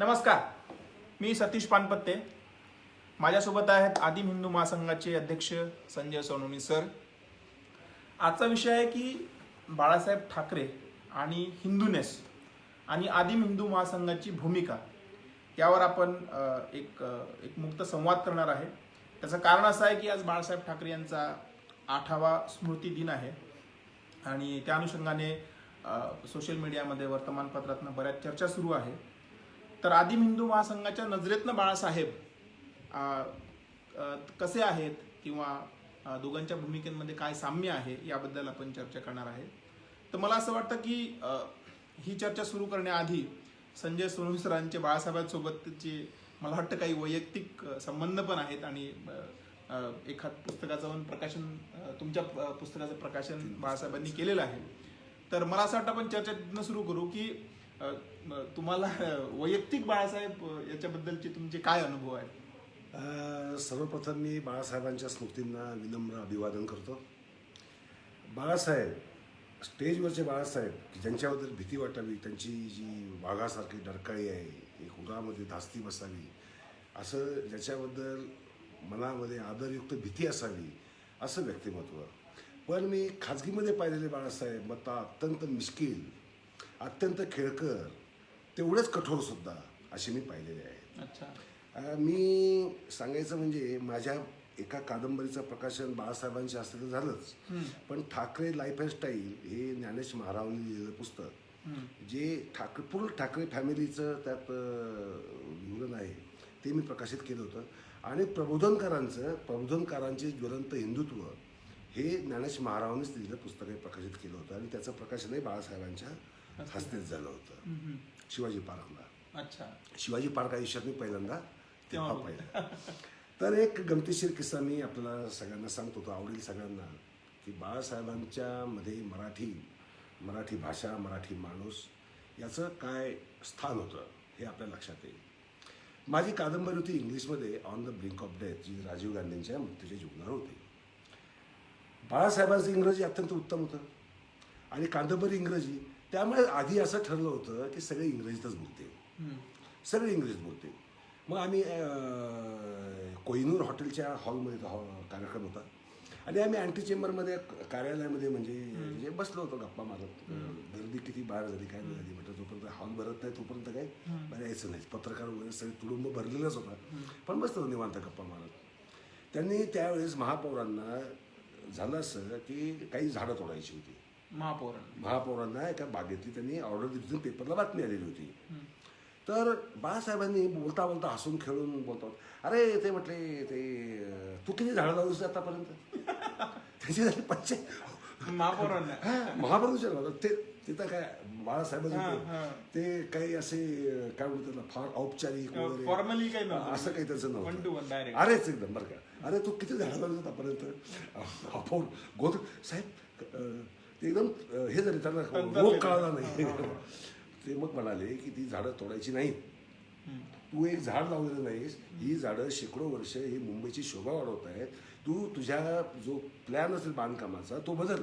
नमस्कार. मी सतीश पानपत्ते. माझ्यासोबत आहेत आदिम हिंदू महासंघाचे अध्यक्ष संजय सोनोनी सर. आजचा विषय आहे की बाळासाहेब ठाकरे आणि हिंदूनेस आणि आदिम हिंदू महासंघाची भूमिका यावर आपण एक एक मुक्त संवाद करणार आहे. त्याचं कारण असं आहे की आज बाळासाहेब ठाकरे यांचा आठावा स्मृती दिन आहे. आणि त्या अनुषंगाने सोशल मीडियामध्ये वर्तमानपत्रातनं बऱ्याच चर्चा सुरू आहे. तर आदिम हिंदू महासंघाच्या नजरेतनं बाळासाहेब कसे आहेत किंवा दोघांच्या भूमिकेमध्ये काय साम्य आहे याबद्दल आपण चर्चा करणार आहे. तर मला असं वाटतं की ही चर्चा सुरू करण्याआधी संजय सोनवणे सरांचे बाळासाहेबांसोबतचे मला वाटतं काही वैयक्तिक संबंध पण आहेत आणि एखाद पुस्तकाचं पण प्रकाशन तुमच्या पुस्तकाचं प्रकाशन बाळासाहेबांनी केलेलं आहे. तर मला असं वाटतं आपण चर्चा सुरू करू की तुम्हाला वैयक्तिक बाळासाहेब याच्याबद्दलचे तुमचे काय अनुभव आहेत? सर्वप्रथम मी बाळासाहेबांच्या स्मृतींना विनम्र अभिवादन करतो. बाळासाहेब स्टेजवरचे बाळासाहेब की ज्यांच्याबद्दल भीती वाटावी त्यांची जी वाघासारखी डरकाळी आहे एक उरामध्ये धास्ती बसावी असं ज्याच्याबद्दल मनामध्ये आदरयुक्त भीती असावी असं व्यक्तिमत्व. पण मी खाजगीमध्ये पाहिलेले बाळासाहेब मग अत्यंत मिश्किल अत्यंत खेळकर तेवढेच कठोरसुद्धा असे मी पाहिलेले आहेत अच्छा. मी सांगायचं म्हणजे माझ्या एका कादंबरीचं प्रकाशन बाळासाहेबांच्या हस्ते तर झालंच. पण ठाकरे लाईफ अँड स्टाईल हे ज्ञानेश महारावांनी लिहिलेलं पुस्तक जे ठाकरे पूर्ण ठाकरे फॅमिलीचं त्यात विवरण आहे ते मी प्रकाशित केलं होतं. आणि प्रबोधनकारांचं प्रबोधनकारांचे ज्वलंत हिंदुत्व हे ज्ञानेश महारावांनीच लिहिलेलं पुस्तक हे प्रकाशित केलं होतं. आणि त्याचं प्रकाशनही बाळासाहेबांच्या हस्तेच झालं होतं. शिवाजी पार्कला. अच्छा. शिवाजी पार्क आयुष्यात मी पहिल्यांदा तेव्हा तेव्हा. पाहिलं. तर एक गमतीशीर किस्सा मी आपल्याला सगळ्यांना सांगतो तो आवडेल सगळ्यांना. की बाळासाहेबांच्या मध्ये मराठी मराठी भाषा मराठी माणूस याचं काय स्थान होतं हे आपल्या लक्षात येईल. माझी कादंबरी होती इंग्लिशमध्ये on the brink of death जी राजीव गांधींच्या मृत्यूच्या जीवनावर होती. बाळासाहेबांचं इंग्रजी अत्यंत उत्तम होतं. आणि कादंबरी इंग्रजी त्यामुळे आधी असं ठरलं होतं की सगळे इंग्रजीतच बोलते. सगळे इंग्रजीत बोलते. मग आम्ही कोहिनूर हॉटेलच्या हॉलमध्ये हॉ कार्यक्रम होता. आणि आम्ही अँटी चेंबरमध्ये कार्यालयामध्ये म्हणजे म्हणजे बसलो होतो गप्पा मारत गर्दी किती बाहेर झाली काय नाही झाली म्हटलं जोपर्यंत हॉल भरत नाही तोपर्यंत काय बाहेर यायचं नाही. पत्रकार वगैरे सगळे तुडुंब भरलेलाच होता. पण बसलो निवांत गप्पा मारत. त्यांनी त्यावेळेस महापौरांना झालं असं की काही झाडं तोडायची होती. महापौरांना. महापौरांना एका बागेतली त्यांनी ऑर्डर दिली होती पेपरला बातमी आलेली होती. तर बाळासाहेबांनी बोलता बोलता हसून खेळून बोलतात अरे ते म्हटले ते तू किती झाडं लावलीस आतापर्यंत? त्याची झाली पंचायत महापौरांना. लावलं ते तिथं काय बाळासाहेबांचं. ते- काही असे काय म्हणतात फार औपचारिक फॉर्मली काही. असं काही त्याचं नव्हतं. अरेच एकदम बरं का. अरे तू किती झाडं लावलीस आतापर्यंत? आपण गोद साहेब ते एकदम हे झाले त्यांना. रोग कळाला नाही. ते मग म्हणाले की ती झाडं तोडायची नाहीत तू एक झाड लावलेलं नाहीस. ही झाडं शेकडो वर्ष ही मुंबईची शोभा वाढवत आहेत. तू तुझ्या जो प्लॅन असेल बांधकामाचा तो बदल.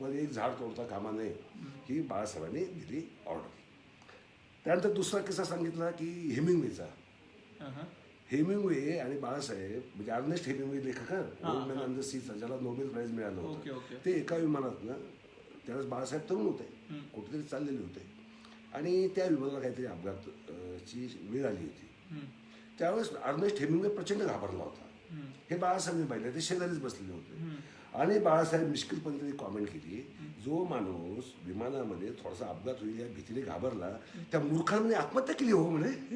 पण एक झाड तोडता कामा नये ही बाळासाहेबांनी दिली ऑर्डर त्यानंतर दुसरा किस्सा सांगितला की हेमिंगवेचा. अहं. हेमिंगवे आणि बाळासाहेब म्हणजे अर्नेस्ट हेमिंगवे लेखक द सीचा ज्याला नोबेल प्राईज मिळालं होतं. ते एका विमानात ना त्यावेळेस बाळासाहेब तरुण होते. कुठेतरी चाललेले होते. आणि त्या विमानाला काहीतरी अपघात ची वेळ आली होती. त्यावेळेस अर्नेस्ट हेमिंगवे प्रचंड घाबरला होता. हे बाळासाहेबांनी पाहिलं. ते शेजारीच बसलेले होते. आणि बाळासाहेब मिश्किलपणे त्यांनी कॉमेंट केली. जो माणूस विमानामध्ये थोडासा अपघात होईल या भीतीने घाबरला त्या मूर्खांनी आत्महत्या केली हो म्हणे.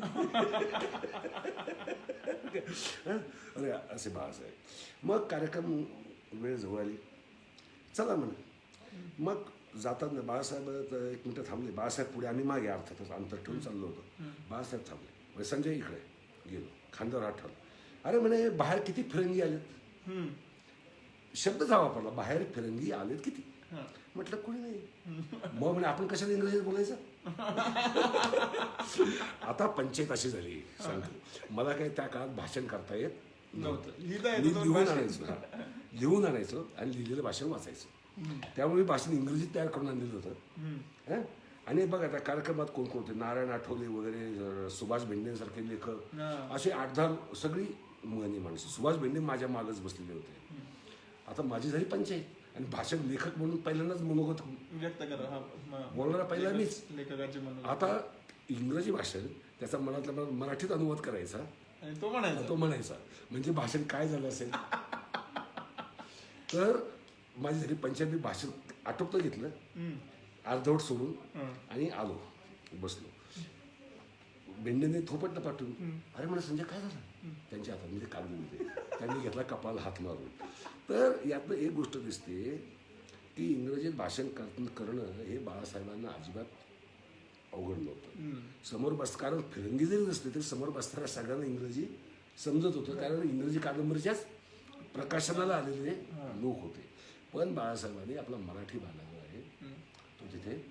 अरे असे बाळासाहेब. मग कार्यक्रम वेळ जवळ आली. चला म्हणे. मग जाताना बाळासाहेब तर एक मिनटं थांबले. बाळासाहेब पुढे आम्ही मागे अर्थातच अंतर ठेवून चाललो होतो. बाळासाहेब थांबले. म्हणजे संजय इकडे गेलो. खांद्यावर आठवलं अरे म्हणे बाहेर किती फिरंगी आलेत. शब्द वापरला बाहेर फिरंगी आलेत किती. म्हटलं कोणी नाही. मग म्हणे आपण कशाला इंग्रजीत बोलायचं? आता पंचायत अशी झाली सांगतो मला काही त्या काळात भाषण करता येत नव्हतं. लिहून. आणायचो. लिहून आणायचो आणि लिहिलेलं भाषण वाचायचो. त्यामुळे मी भाषण इंग्रजीत तयार करून आणलेलं होतं. हं? आणि बघ आता कार्यक्रमात कोण कोण होते? नारायण आठवले वगैरे सुभाष भेंडेसारखे लेखक. असे आठ दहा सगळी माणसं. सुभाष भेंडे माझ्या मागच बसलेले होते. आता माझी झाली पंचायत. आणि भाषक लेखक म्हणून पहिल्यांदाच मनोगत व्यक्त करा. हा म- बोलणारा पहिला लेखक- मीच. लेखकाचे म्हणून आता इंग्रजी भाषण त्याचा मनातला मनात मराठीत अनुवाद करायचा. आणि तो म्हणायचा. तो म्हणायचा. म्हणजे भाषण काय झालं असेल? तर माझी झाली पंचायत मी भाषण आटोपतं घेतलं. हम्म. अर्धवट सोडून हं. आणि आलो. बसलो. भेंडेने थोपटलं पाठवून. अरे मला संजय काय झालं? त्यांच्या हातात म्हणजे कागद होते त्यांनी घेतला कपाल हात मारून. तर यातनं एक गोष्ट दिसते की इंग्रजीत भाषण कर- करणं हे बाळासाहेबांना अजिबात अवघड नव्हतं. समोर बस कारण फिरंगी जरी नसले तरी समोर बसताना सगळ्यांना इंग्रजी समजत होतं कारण इंग्रजी कादंबरीच्याच प्रकाशनाला आलेले लोक होते. पण बाळासाहेबांनी आपला मराठी भाला जो आहे तो तिथे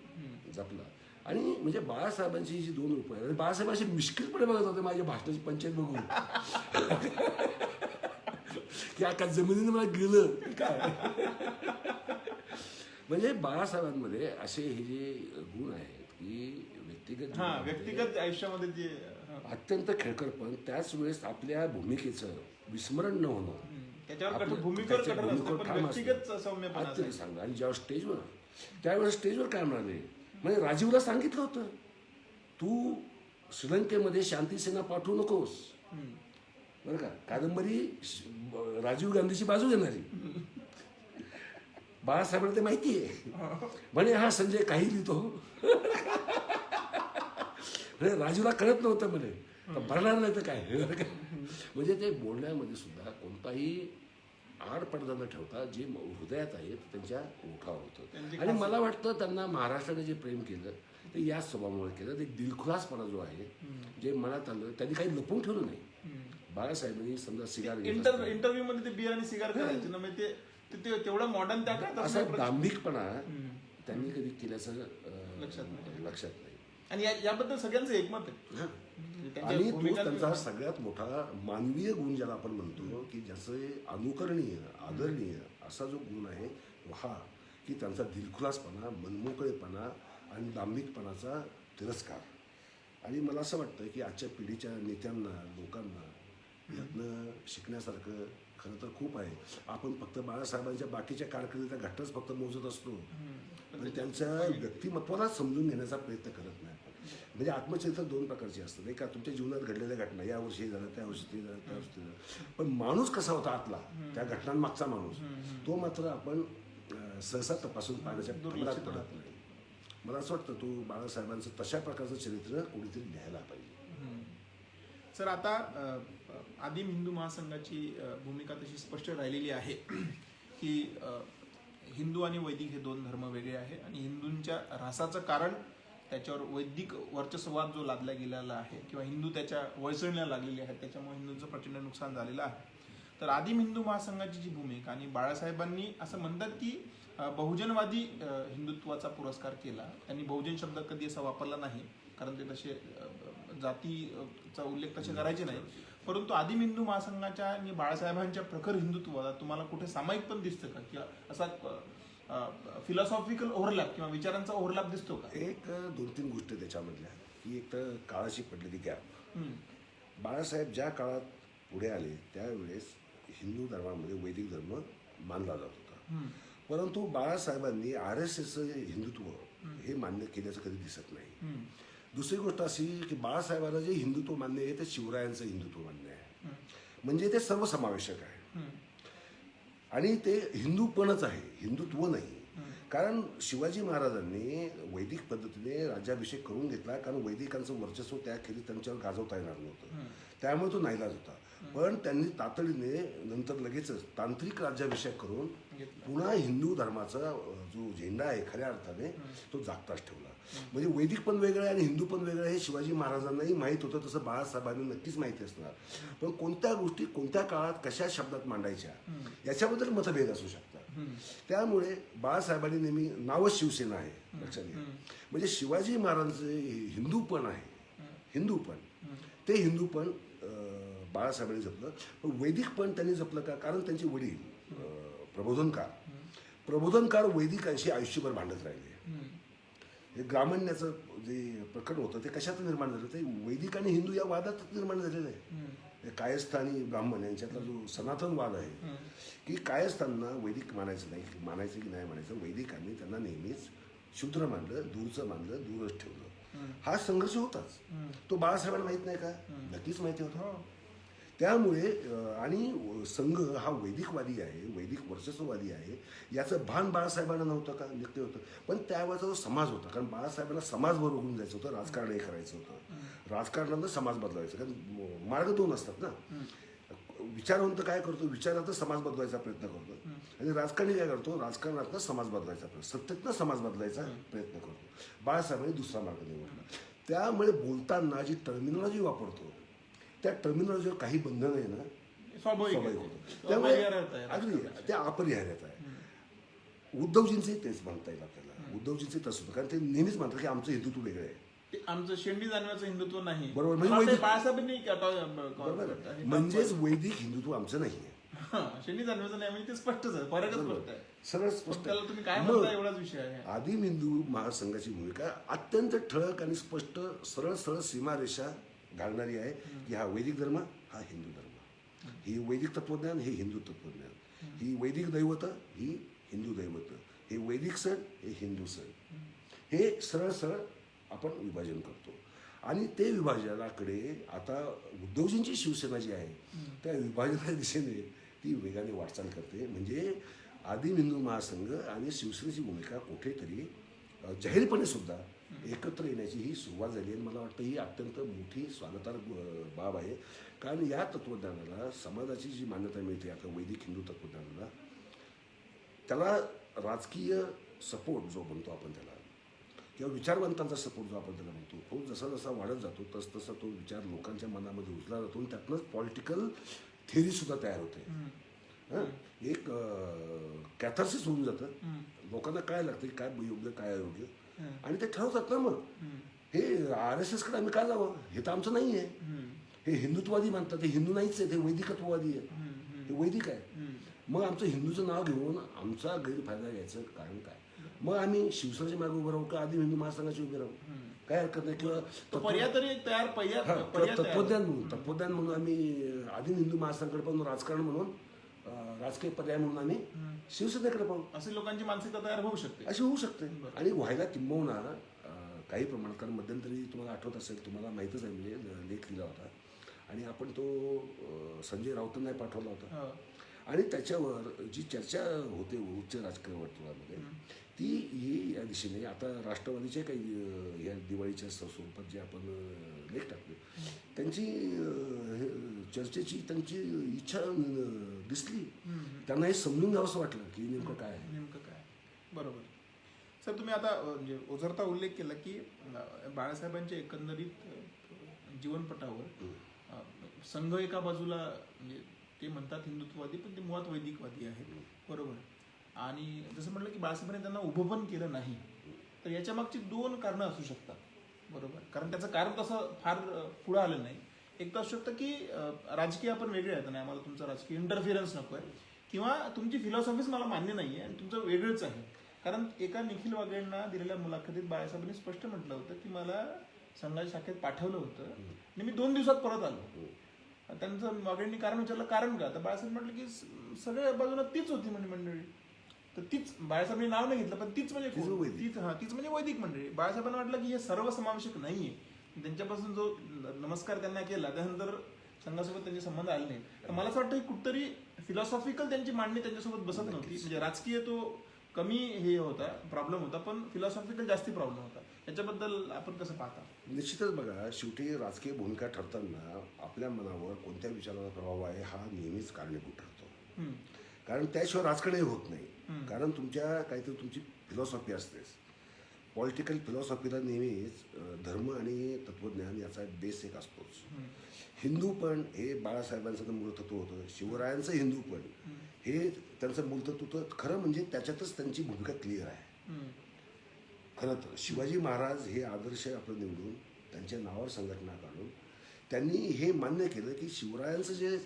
जपला. आणि म्हणजे बाळासाहेबांची जी दोन रुपये आणि बाळासाहेब असे मिश्किलपणे बघत होते माझ्या भाषणाची पंचायत बघून की आता जमिनीनं मला गेलं काय म्हणजे बाळासाहेबांमध्ये असे हे जे गुण आहेत की व्यक्तिगत व्यक्तिगत आयुष्यामध्ये जे. अत्यंत खेळकर पण त्याच वेळेस आपल्या भूमिकेचं विस्मरण न होणं. त्याच्यावर ठाम. सांगा आणि जेव्हा स्टेजवर त्यावेळेस स्टेजवर काय म्हणाले म्हणजे राजीवला सांगितलं होतं तू श्रीलंकेमध्ये शांतीसेना पाठवू नकोस. बरं का? कादंबरी राजीव गांधीची बाजू घेणारी. बाळासाहेबांना ते माहिती आहे म्हणे हा संजय काही लिहितो. म्हणजे राजूला कळत नव्हतं म्हणे. तर भरणार नाही तर काय? म्हणजे ते बोलण्यामध्ये सुद्धा कोणताही आड पडदा न ठेवता जे हृदयात आहे ते त्यांच्या ओठावर होतं. आणि मला वाटतं त्यांना महाराष्ट्राने जे प्रेम केलं ते याच स्वभावामुळे केलं. ते दिलखुलासपणा जो आहे जे मनात आलं त्यांनी काही लपवून ठेवलं नाही. बाळासाहेबांनी समजा सिगार इंटरव्ह्यू मध्ये ते बियर आणि सिगार करायचे ना म्हणजे ते- तेवढं मॉडर्न त्या असा दांभिकपणा त्यांनी कधी केल्याचं लक्षात नाही. लक्षात नाही. आणि या- याबद्दल सगळ्यांचं एकमत आहे. आणि तो त्यांचा सगळ्यात मोठा मानवीय गुण ज्याला आपण म्हणतो की ज्याचे अनुकरणीय आदरणीय असा जो गुण आहे हा की त्यांचा दिलखुलासपणा मनमोकळेपणा आणि दांभिकपणाचा तिरस्कार. आणि मला असं वाटतं की आजच्या पिढीच्या नेत्यांना लोकांना यातनं शिकण्यासारखं खरं तर खूप आहे. आपण फक्त बाळासाहेबांच्या बाकीच्या कारकिर्दीचा घटनाच फक्त मोजत असतो. पण त्यांच्या व्यक्तिमत्वाला समजून घेण्याचा प्रयत्न करत नाही. म्हणजे आत्मचरित्र दोन प्रकारचे असतात एक तुमच्या जीवनात घडलेल्या घटना या वर्षी हे झालं त्या वर्षी ते झालं त्या वर्षी ते झालं. पण माणूस कसा होता आतला? त्या घटनांमागचा माणूस. तो मात्र आपण सहसा तपासून पाहण्याच्या फंदात पडत नाही. मला असं वाटतं तो बाळासाहेबांचं तशा प्रकारचं चरित्र कोणीतरी लिहायला पाहिजे. सर आता आदिम हिंदू महासंघाची भूमिका तशी स्पष्ट राहिलेली आहे की हिंदू आणि वैदिक हे दोन धर्म वेगळे आहे आणि हिंदूंच्या ऱ्हासाचं कारण त्याच्यावर वैदिक वर्चस्ववाद जो लादला गेलेला आहे किंवा हिंदू त्याच्या वळसळण्या लागलेले आहेत त्याच्यामुळे हिंदूंचं प्रचंड नुकसान झालेलं आहे. तर आदिम हिंदू महासंघाची जी भूमिका आणि बाळासाहेबांनी असं म्हणतात की बहुजनवादी हिंदुत्वाचा पुरस्कार केला. त्यांनी बहुजन शब्द कधी असा वापरला नाही कारण ते तसे जातीचा उल्लेख तसे करायचे नाही. परंतु आदिम हिंदू महासंघाच्या आणि बाळासाहेबांच्या प्रखर हिंदुत्वाला तुम्हाला कुठे सामायिक पण दिसतं का? किंवा असा फिलॉसॉफिकल ओव्हरलॅप किंवा विचारांचा ओव्हरलॅप दिसतो का? एक दोन तीन गोष्टी त्याच्यामधल्या. की एक तर काळाची पडलेली गॅप. बाळासाहेब ज्या काळात पुढे आले त्यावेळेस हिंदू धर्मामध्ये वैदिक धर्म मानला जात होता. परंतु बाळासाहेबांनी आर एस एसचं हिंदुत्व हे मान्य केल्याचं कधी दिसत नाही. दुसरी गोष्ट अशी की बाळासाहेबांना जे हिंदुत्व मान्य आहे ते शिवरायांचं हिंदुत्व मान्य आहे. म्हणजे ते सर्वसमावेशक आहे. आणि ते हिंदूपणच आहे हिंदुत्व नाही. कारण शिवाजी महाराजांनी वैदिक पद्धतीने राज्याभिषेक करून घेतला कारण वैदिकांचं वर्चस्व त्याखेरीज त्यांच्यावर गाजवता येणार नव्हतं. त्यामुळे तो नाईलाज होता. पण त्यांनी तातडीने नंतर लगेचच तांत्रिक राज्याभिषेक करून पुन्हा हिंदू धर्माचा जो झेंडा आहे खऱ्या अर्थाने तो जागताच ठेवला. म्हणजे वैदिक पण वेगळं आहे आणि हिंदू पण वेगळं हे शिवाजी महाराजांनाही माहीत होतं तसं बाळासाहेबांना नक्कीच माहिती असणार. पण कोणत्या गोष्टी कोणत्या काळात कशा शब्दात मांडायच्या याच्याबद्दल मतभेद असू शकतात. त्यामुळे बाळासाहेबांनी नेहमी नावच शिवसेना आहे लक्षात घ्या. म्हणजे शिवाजी महाराजांचे हिंदूपण आहे हिंदूपण ते हिंदूपण अं, बाळासाहेबांनी जपलं. पण वैदिकपण त्यांनी जपलं का? कारण त्यांचे वडील प्रबोधनकार. प्रबोधनकार वैदिकांशी आयुष्यभर भांडत राहिले. हे ग्रामण्याचं जे प्रकरण होतं ते कशात निर्माण झालं? ते वैदिक आणि हिंदू या वादात निर्माण झालेलं आहे. हे कायस्थ आणि ब्राह्मण यांच्यातला जो सनातन वाद आहे की कायस्थांना वैदिक मानायचं नाही मानायचं की नाही मानायचं वैदिकांनी त्यांना नेहमीच शूद्र मानलं दूरचं मानलं दूरच ठेवलं. हा संघर्ष होताच. तो बाळासाहेबांना माहीत नाही का? नक्कीच माहिती होता. त्यामुळे आणि संघ हा वैदिकवादी आहे वैदिक वर्चस्ववादी आहे. याचं भान बाळासाहेबांना नव्हतं का? नक्की होतं. पण त्यावेळेचा जो समाज होता कारण बाळासाहेबांना समाज बरोबर जायचं होतं राजकारण हे करायचं होतं. राजकारणानं समाज बदलायचं कारण मार्ग दोन असतात ना. विचारवंत काय करतो? विचारातनं समाज बदलायचा प्रयत्न करतो. आणि राजकारणी काय करतो? राजकारणातनं समाज बदलायचा प्रयत्न सत्तेतनं समाज बदलायचा प्रयत्न करतो. बाळासाहेबांनी दुसरा मार्ग निवडला. त्यामुळे बोलताना जी टर्मिनॉलॉजी वापरतो त्या टर्मिनॉलॉजीवर काही बंधन आहे ना स्वाभाविक स्वाभाविक आहे. होतं. त्यामुळे आहे. अगदी ते अपरिहार्यत आहे. उद्धवजींचंही तेच म्हणता येईल आपल्याला. उद्धवजींचे तसं होतं. कारण ते नेहमीच म्हणतात की आमचं हिंदुत्व वेगळं आहे. ते आमचं शेंडी जाणव्याचं हिंदुत्व नाही. बरोबर, म्हणजे वैदिक- बाळासाहेबांनी का- बरोबर. आहे? म्हणजेच वैदिक हिंदुत्व आमचं नाही आहे. हा, शेंडी जाणव्याचं नाही म्हणजे ते स्पष्टच आहे. फरकच स्पष्ट आहे सरळ पण स्पष्ट त्याला तुम्ही काय म्हणता एवढाच विषय आहे? आदिम हिंदू महासंघाची भूमिका अत्यंत ठळक आणि स्पष्ट सरळ सरळ सीमारेषा घालणारी आहे की हा वैदिक धर्म हा हिंदू धर्म. ही वैदिक तत्वज्ञान हे हिंदू तत्वज्ञान. ही वैदिक दैवत ही हिंदू दैवत. हे वैदिक सण हे हिंदू सण. हे सरळ सरळ आपण विभाजन करतो. आणि ते विभाजनाकडे आता उद्धवजींची शिवसेना जी आहे त्या विभाजनाच्या दिशेने ती वेगाने वाटचाल करते. म्हणजे आदिम हिंदू महासंघ आणि शिवसेनेची भूमिका कुठेतरी जाहीरपणे सुद्धा एकत्र येण्याची ही सुरुवात झाली आणि मला वाटतं ही अत्यंत मोठी स्वागतार्ह अ, बाब आहे. कारण या तत्वज्ञानाला समाजाची जी मान्यता मिळते आता वैदिक हिंदू तत्वज्ञानाला त्याला राजकीय सपोर्ट जो म्हणतो आपण त्याला किंवा विचारवंतांचा सपोर्ट जो आपण त्याला म्हणतो तो जसा जसा वाढत जातो तस तसा तो विचार लोकांच्या मनामध्ये उचला जातो आणि त्यातनंच पॉलिटिकल थेअरी सुद्धा तयार होते? एक कॅथर्सिस होऊन जातं. लोकांना काय लागतं काय योग्य काय अयोग्य? आणि ते ठरवतात ना मग. हे आर एस एसकडे आम्ही काय जावं? हे तर आमचं नाही आहे हे हिंदुत्ववादी मानतात. हे हिंदू नाहीच आहेत हे वैदिकत्ववादी आहे. हे वैदिक आहे. मग आमचं हिंदूचं नाव घेऊन आमचा गैरफायदा घ्यायचं कारण काय? मग आम्ही शिवसेनेच्या मागे उभं राहू का आधी हिंदू महासंघाची उभे राहू? काय हरकत नाही किंवा तो तत्वज्ञान म्हणून तत्वज्ञान म्हणून आम्ही आधी हिंदू महासंघाकडे पाहून राजकारण म्हणून राजकीय पर्याय म्हणून आम्ही शिवसेनेकडे पाहू. असे लोकांची मानसिकता तयार होऊ शकते. अशी होऊ शकते. आणि व्हायला किंबहुना काही प्रमाणात कारण मध्यंतरी तुम्हाला आठवत असेल तुम्हाला माहीतच आहे म्हणजे लेख लिहिला होता. आणि आपण तो संजय राऊतांना पाठवला होता. हो. आणि त्याच्यावर जी चर्चा होते उच्च राजकीय वर्तुळामध्ये ती ही या दिशेने आता राष्ट्रवादीचे काही या दिवाळीच्या स्वरूपात जे आपण लेख टाकले त्यांची चर्चेची त्यांची इच्छा दिसली. त्यांना हे समजून घ्यावंसं वाटलं की नेमकं काय आहे. नेमकं काय बरोबर. सर तुम्ही आता म्हणजे ओझरता उल्लेख केला की बाळासाहेबांच्या एकंदरीत जीवनपटावर संघ एका बाजूला म्हणजे ते म्हणतात हिंदुत्ववादी पण ते मुळात वैदिकवादी आहेत. बरोबर. आणि जसं म्हटलं की बाळासाहेबांनी त्यांना उभं पण केलं नाही तर याच्या मागची दोन कारणं असू शकतात. बरोबर? कारण त्याचं कारण तसं फार पुढं आलं नाही. एक तर असू शकतं की राजकीय आपण वेगळे आहेत नाही आम्हाला तुमचं राजकीय इंटरफिरन्स नको आहे. किंवा तुमची फिलॉसॉफीच मला मान्य नाही आहे आणि तुमचं वेगळंच आहे. कारण एका निखिल वागेंना दिलेल्या मुलाखतीत बाळासाहेबांनी स्पष्ट म्हटलं होतं की मला संघाच्या शाखेत पाठवलं होतं आणि मी दोन दिवसात परत आलो. त्यांचं वागेंनी कारण विचारलं कारण का? तर बाळासाहेब म्हटलं की सगळ्या बाजूला तीच होती म्हणजे मंडळी. तर तीच बाळासाहेबांनी नाव नाही घेतलं पण तीच म्हणजे तीच कोण? वैदिक. तीच हा तीच म्हणजे वैदिक मंडळी बाळासाहेबांना वाटलं की हे सर्वसमावेशक नाहीये. त्यांच्यापासून जो न- नमस्कार त्यांना केला त्यानंतर संघासोबत त्यांचे संबंध आले नाही तर मला असं वाटतं की कुठतरी फिलॉसॉफिकल त्यांची मांडणी त्यांच्यासोबत बसत नव्हती. म्हणजे राजकीय तो कमी हे होता प्रॉब्लेम होता पण फिलॉसॉफिकल जास्ती प्रॉब्लेम होता. याच्याबद्दल आपण कसं पाहता? निश्चितच बघा शेवटी राजकीय भूमिका ठरताना आपल्या मनावर कोणत्या विचाराचा प्रभाव आहे हा नेहमीच कारणीभूत ठरतो. हम्म. कारण त्याशिवाय राजकारण होत नाही. कारण तुमच्या काहीतरी तुमची फिलॉसॉफी असतेच. पॉलिटिकल फिलॉसॉफीला नेहमीच धर्म आणि तत्वज्ञान याचा बेस एक असतोच. हिंदू पण हे बाळासाहेबांचं मूलतत्व होतं. शिवरायांचं हिंदू पण. हे त्यांचं मूलतत्व खरं म्हणजे त्याच्यातच त्यांची भूमिका क्लिअर आहे. खरं तर शिवाजी महाराज हे आदर्श आपलं निवडून त्यांच्या नावावर संघटना काढून त्यांनी हे मान्य केलं की शिवरायांचं जे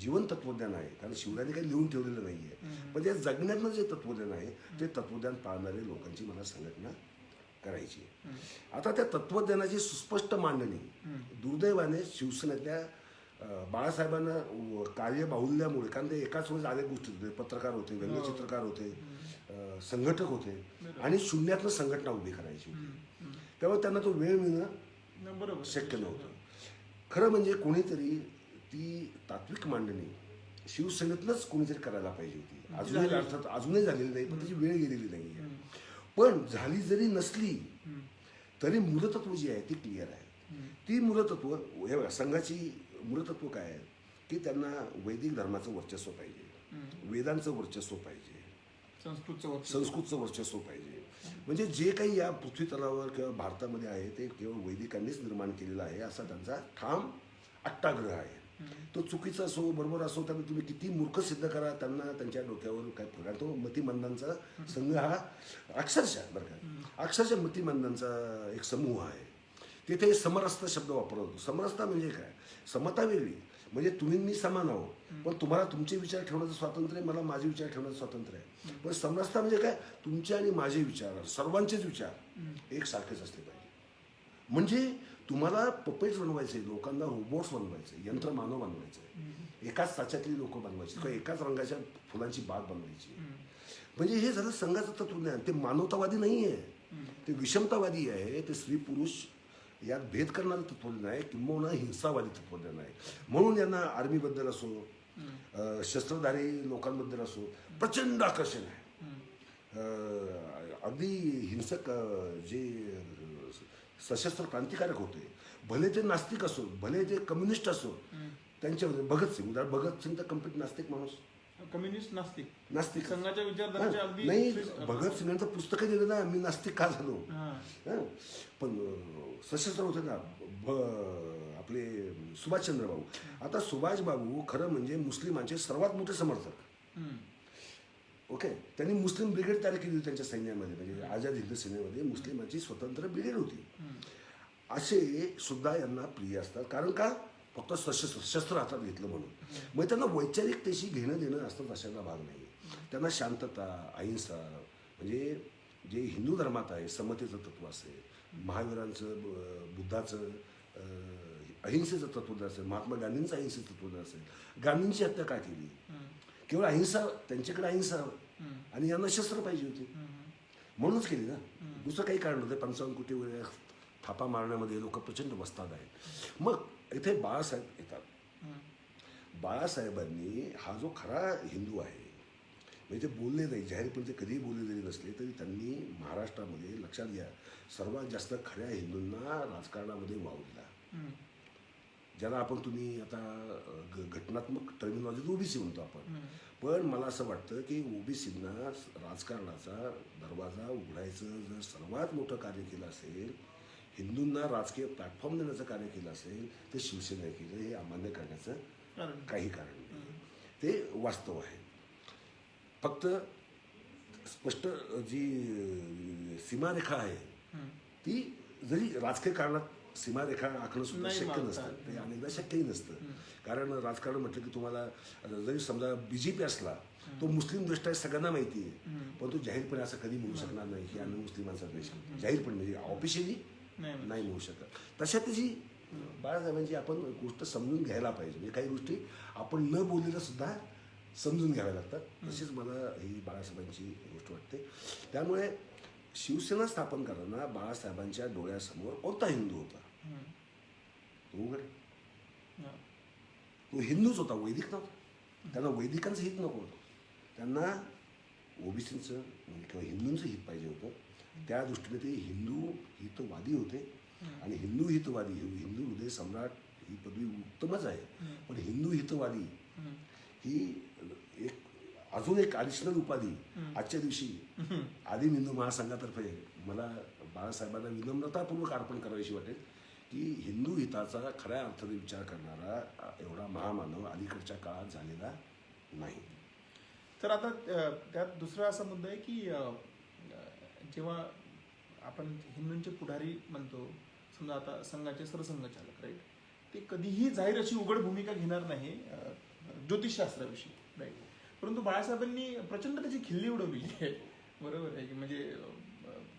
जीवन तत्वज्ञान आहे. कारण शिवरायांनी काही लिहून ठेवलेलं नाही आहे पण जे जगण्यातलं जे तत्वज्ञान आहे ते तत्वज्ञान पाळणारे लोकांची मला संघटना करायची आता त्या तत्वज्ञानाची सुस्पष्ट मांडणी दुर्दैवाने शिवसेनेतल्या बाळासाहेबांना कार्यबाहुल्यामुळे कारण ते एकाच वेळेस अनेक गोष्टी होते. पत्रकार होते व्यंगचित्रकार होते संघटक होते. आणि शून्यातनं संघटना उभी करायची होती. त्यामुळे त्यांना तो वेळ मिळणं शक्य नव्हतं. खरं म्हणजे कोणीतरी ती तात्विक मांडणी शिवसेनेतनंच कोणीतरी करायला पाहिजे होती. अजूनही अर्थात अजूनही झालेली नाही पण त्याची वेळ गेलेली नाही आहे पण झाली जरी नसली तरी मूलतत्व जी आहे ती क्लिअर आहे. ती मूलतत्व संघाची मूलतत्व काय आहे? की त्यांना वैदिक धर्माचं वर्चस्व पाहिजे. वेदांचं वर्चस्व पाहिजे. संस्कृतचं वर्चस्व. पाहिजे. म्हणजे जे काही या पृथ्वी तलावर किंवा भारतामध्ये आहे ते केवळ वैदिकांनीच निर्माण केलेलं आहे असा त्यांचा ठाम अट्टाग्रह आहे. तो चुकीचा असो बरोबर असो त्यामुळे तुम्ही किती मूर्ख सिद्ध करा त्यांना त्यांच्या डोक्यावर काय प्रकार तो मतिमंदांचा संघ हा अक्षरशः बरं का. अक्षरशः मतिमंदांचा एक समूह आहे. तिथे समरसता शब्द वापरला जातो समरसता म्हणजे काय? समता वेगळी. म्हणजे तुम्ही मी समान आहो पण तुम्हाला तुमचे विचार ठेवण्याचं स्वातंत्र्य आहे मला माझे विचार ठेवण्याचं स्वातंत्र्य आहे. पण समरसता म्हणजे काय? तुमचे आणि माझे विचार सर्वांचेच विचार एकसारखेच असले पाहिजे. म्हणजे तुम्हाला पपेट्स बनवायचे लोकांना रोबोट्स बनवायचे यंत्रमानव बनवायचे एकाच साच्यातली लोक बनवायची किंवा एकाच रंगाच्या फुलांची बाग बनवायची. म्हणजे हे झालं संघाचं तत्वज्ञान ते मानवतावादी नाही आहे ते विषमतावादी आहे. ते स्त्री पुरुष यात भेद करणारं तत्वज्ञान आहे किंबहुना हिंसावादी तत्वज्ञान आहे. म्हणून यांना आर्मीबद्दल असो शस्त्रधारी लोकांबद्दल असो प्रचंड आकर्षण आहे. अगदी हिंसक जे सशस्त्र क्रांतिकारक होते. भले ते नास्तिक असो भले ते कम्युनिस्ट असो त्यांच्यामध्ये भगतसिंग उदाहरण भगतसिंग तर कंप्लीट नास्तिक माणूस. कम्युनिस्ट नास्तिक. नास्तिक. संघाच्या विचारधाराचे अगदी नाही भगतसिंगांचं पुस्तकं दिलं ना मी नास्तिक का झालो? पण सशस्त्र होते ना आपले सुभाषचंद्र भाऊ आता सुभाष बाबू खरं म्हणजे मुस्लिमांचे सर्वात मोठे समर्थक. ओके. त्यांनी मुस्लिम ब्रिगेड तयार केली होती त्यांच्या सैन्यामध्ये. म्हणजे आझाद हिंद सेनेमध्ये मुस्लिमांची स्वतंत्र ब्रिगेड होती. असे सुद्धा यांना प्रिय असतात. कारण का? फक्त सशस्त्र शस्त्र हातात घेतलं म्हणून. मग त्यांना वैचारिकतेशी घेणं देणं असतं अशाला भाग नाही. त्यांना शांतता अहिंसा म्हणजे जे हिंदू धर्मात आहे समतेचं तत्व असेल महावीरांचं बुद्धाचं अहिंसेचं तत्वज्ञान असेल महात्मा गांधींचं अहिंसेचं तत्वज्ञान असेल गांधींची हत्या का केली? केवळ अहिंसा त्यांच्याकडे अहिंसा. आणि यांना शस्त्र पाहिजे होती. म्हणूनच केली ना. दुसरं काही कारण नव्हतं पंचावन्न कोटी वगैरे थापा मारण्यामध्ये लोक प्रचंड वस्ताद आहेत. मग इथे बाळासाहेब येतात. बाळासाहेबांनी हा जो खरा हिंदू आहे म्हणजे ते बोलले नाही जाहीरपणे ते कधीही बोलले जरी नसले तरी त्यांनी महाराष्ट्रामध्ये लक्षात घ्या सर्वात जास्त खऱ्या हिंदूंना राजकारणामध्ये वाव दिला. ज्याला आपण तुम्ही आता घटनात्मक टर्मिनॉलॉजी ओबीसी म्हणतो आपण. पण मला असं वाटतं की ओबीसींना राजकारणाचा दरवाजा उघडायचं जर सर्वात मोठं कार्य केलं असेल हिंदूंना राजकीय प्लॅटफॉर्म देण्याचं कार्य केलं असेल ते शिवसेनेने केलं हे अमान्य करण्याचं कारण. काही कारण नाही. ते वास्तव आहे. फक्त स्पष्ट जी सीमारेखा आहे ती जरी राजकीय कारणात सीमारेखा आखणं सुद्धा शक्य नसतं. ते अनेकदा शक्यही नसतं. कारण राजकारण म्हटलं की तुम्हाला जरी समजा बीजेपी असला तो मुस्लिम दृष्ट्या सगळ्यांना माहिती आहे. पण तो जाहीरपणे असं कधी म्हणू शकणार नाही की आम्ही मुस्लिमांचा देश. जाहीरपणे म्हणजे ऑफिशियली नाही नाही म्हणू शकत. तशा त्याची बाळासाहेबांची आपण गोष्ट समजून घ्यायला पाहिजे. म्हणजे काही गोष्टी आपण न बोललेल्या सुद्धा समजून घ्याव्या लागतात. तशीच मला ही बाळासाहेबांची गोष्ट वाटते. त्यामुळे शिवसेना स्थापन करताना बाळासाहेबांच्या डोळ्यासमोर कोणता हिंदू होता. तो उघड. तो हिंदूच होता वैदिक नव्हता. त्यांना वैदिकांचं हित नको होतं. त्यांना ओबीसींचं किंवा हिंदूंचं हित पाहिजे होतं. त्या दृष्टीने ते हिंदू हितवादी होते. आणि हिंदू हितवादी हिंदू हृदय सम्राट ही पदवी उत्तमच आहे. पण हिंदू हितवादी ही अजून एक ॲडिशनल उपाधी. आजच्या दिवशी आदिम हिंदू महासंघातर्फे मला बाळासाहेबांना विनम्रतापूर्वक अर्पण करावीशी वाटेल की हिंदू हिताचा खऱ्या अर्थाने विचार करणारा एवढा महामानव अलीकडच्या काळात झालेला नाही. तर आता त्यात दुसरा असा मुद्दा आहे की जेव्हा आपण हिंदूंचे पुढारी म्हणतो समजा आता संघाचे सरसंघचालक राईट ते कधीही जाहीर अशी उघड भूमिका घेणार नाही ज्योतिषशास्त्राविषयी राईट परंतु बाळासाहेबांनी प्रचंड त्याची खिल्ली उडवली आहे. बरोबर आहे की म्हणजे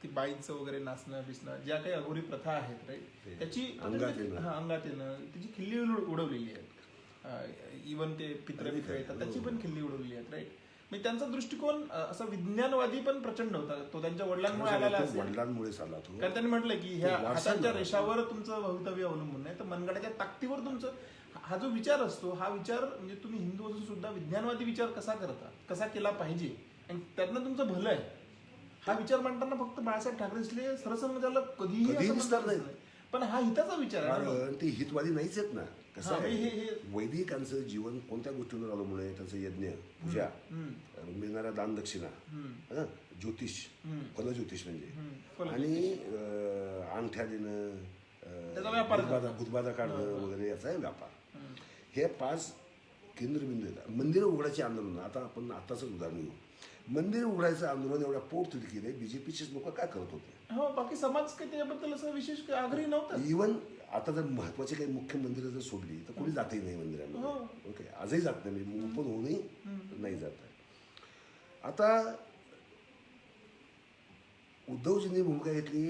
ती बाईंचं वगैरे नाचणं बिसणं ज्या काही अघोरी प्रथा आहेत ते राईट त्याची अंगात येणं. हा, अंगात येणं त्याची खिल्ली उड- उडवलेली आहे इवन ते पित्र पित्र येतात त्याची. पण खिल्ली उडवलेली आहेत राईट म्हणजे त्यांचा दृष्टिकोन असा विज्ञानवादी पण प्रचंड होता. तो त्यांच्या वडिलांमुळे आलेला आला तो. कारण त्यांनी म्हटलं की ह्या हातांच्या. रेषावर तुमचं भवितव्य अवलंबून आहे. तर मनगडाच्या ताकदीवर तुमचं हा जो विचार असतो हा विचार म्हणजे तुम्ही हिंदू असून सुद्धा विज्ञानवादी विचार कसा करता कसा केला पाहिजे? आणि त्यातनं तुमचं भलं आहे. हा विचार मांडताना फक्त बाळासाहेब ठाकरे दिसले सरसमाजाला कधीही दिसणार येत नाही. पण हा हिताचा विचार आहे ते हितवादी नाहीच आहेत ना. कसं आहे? वैदिकांचं जीवन कोणत्या गोष्टींवर अवलंबून आहे? त्यांचं यज्ञ पूजा. मिळणाऱ्या दान दक्षिणा? ज्योतिष. हम्म. फलज्योतिष म्हणजे. आणि अंगठ्या देणं बुधबाधा काढणं वगैरे याचा आहे व्यापार. हे पाच केंद्रबिंदू आहेत. मंदिरं उघडायचे आंदोलन. आता आपण आताच उदाहरण घेऊ. मंदिर उघडायचं आंदोलन एवढ्या पोट तिडकीने बीजेपीचेच लोक काय करत होते? हो बाकी समाज काही त्याच्याबद्दल असं विशेष आग्रही नव्हता. इवन आता जर महत्वाची काही मुख्य मंदिरं जर सोडली तर कोणी जातही नाही मंदिरामध्ये. हो. ओके आजही जात नाही मी ओपन होऊनही नाही जात आहे. आता उद्धवजींनी भूमिका घेतली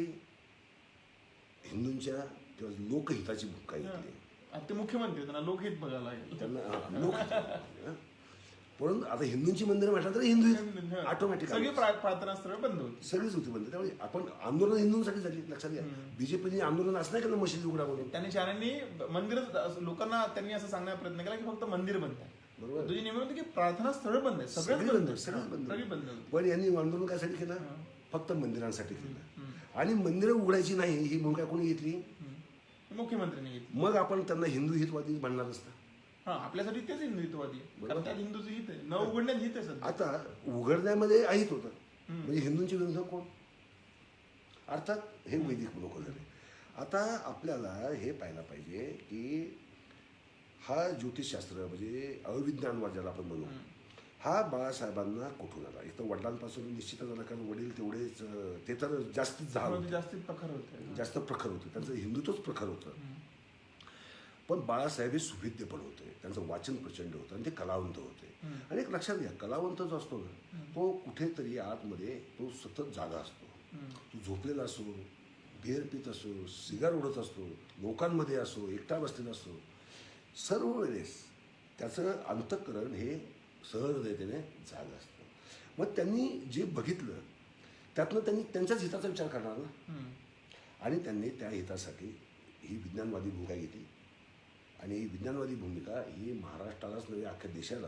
हिंदूंच्या किंवा लोकहिताची भूमिका घेतली. ते मुख्यमंत्री होते ना लोकहित बघायला लागेल. त्यांना हा, हं? परंतु आता हिंदूंची मंदिरं म्हटलं तर हिंदू ऑटोमॅटिक सगळी प्रा- प्रार्थना स्थळ बंद होती. सगळीच होती बंद. त्यामुळे आपण आंदोलन हिंदूंसाठी झाली लक्षात घ्या. बीजेपीने आंदोलन असं नाही केलं मशिदी उघडा म्हणून त्यांनी शाळांनी मंदिर लोकांना त्यांनी असं सांगण्याचा प्रयत्न केला की फक्त मंदिर बंद आहे. बरोबर. तुझी नेहमी म्हणते की प्रार्थना स्थळ बंद आहे सगळेच सगळी बंद बंद आहेत. सगळीच बंद सगळी बंद होती. पण यांनी आंदोलन कायसाठी केलं? फक्त मंदिरांसाठी केलं. आणि मंदिरं उघडायची नाही ही भूमिका कोणी घेतली. मुख्यमंत्र्यांनी घेतली. मग आपण त्यांना हिंदू हितवादी म्हणणार असतं. हा आपल्यासाठी तेच हिंदुत्ववादी आहे. कारण त्यात हिंदूचं हित आहे. न उघडण्यात हित आहे सध्या. आता उघडण्यामध्ये अहित होतं. म्हणजे हिंदूंचे विरुद्ध कोण? अर्थात हे वैदिक लोक झाले. आता आपल्याला हे पाहायला पाहिजे की हा ज्योतिषशास्त्र म्हणजे अविज्ञानवाद ज्याला आपण म्हणू. हा बाळासाहेबांना कुठून आला? एक तर वडिलांपासून निश्चितच आला कारण वडील तेवढेच ते तर जास्तीच झाड त्यामुळे ते जास्तीत प्रखर होते. जास्त प्रखर होते. त्यांचं हिंदुत्वच प्रखर होतं. पण बाळासाहेब हे सुविद्य पण होते. त्यांचं वाचन प्रचंड होतं आणि ते कलावंत होते. आणि एक लक्षात घ्या कलावंत जो असतो ना तो कुठेतरी आतमध्ये तो सतत जागा असतो. तो झोपलेला असो बिअर पित असो सिगार उडत असतो लोकांमध्ये असो एकटा बसलेला असतो सर्व वेळेस त्याचं अंतःकरण हे सहृदयतेने जाग असतं. मग त्यांनी जे बघितलं त्यातनं त्यांनी त्यांच्याच हिताचा विचार करणार ना. आणि त्यांनी त्या हितासाठी ही विज्ञानवादी भूमिका घेतली. आणि ही विज्ञानवादी भूमिका ही महाराष्ट्रालाच नव्हे अख्ख्या देशाला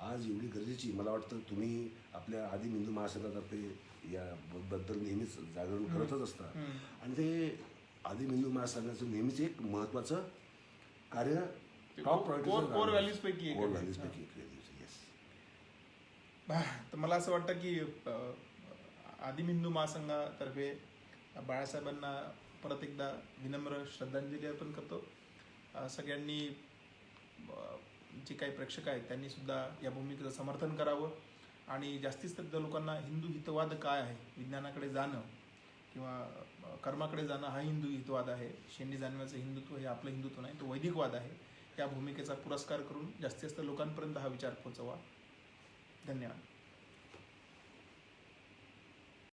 आज एवढी गरजेची. मला वाटतं तुम्ही आपल्या आदी हिंदू महासंघातर्फे या ब- बद्दल नेहमीच जागरण करतच असता. आणि ते आदी हिंदू महासंघाचं नेहमीच एक महत्वाचं कार्य top core- core- core values पैकी एक कोर आहे. व्हॅल्यूज पैकी एक येस तर मला असं वाटतं की आदिम हिंदू महासंघातर्फे बाळासाहेबांना परत एकदा विनम्र श्रद्धांजली अर्पण करतो. सगळ्यांनी जे काही प्रेक्षक आहेत त्यांनी सुद्धा या भूमिकेचं समर्थन करावं. आणि जास्तीत जास्त लोकांना हिंदू हितवाद काय आहे? विज्ञानाकडे जाणं किंवा कर्माकडे जाणं हा हिंदू हितवाद आहे. शेंडी जाणव्याचं हिंदुत्व हे आपलं हिंदुत्व नाही तो वैदिकवाद आहे. या भूमिकेचा पुरस्कार करून जास्तीत जास्त लोकांपर्यंत हा विचार पोहोचवा. धन्यवाद.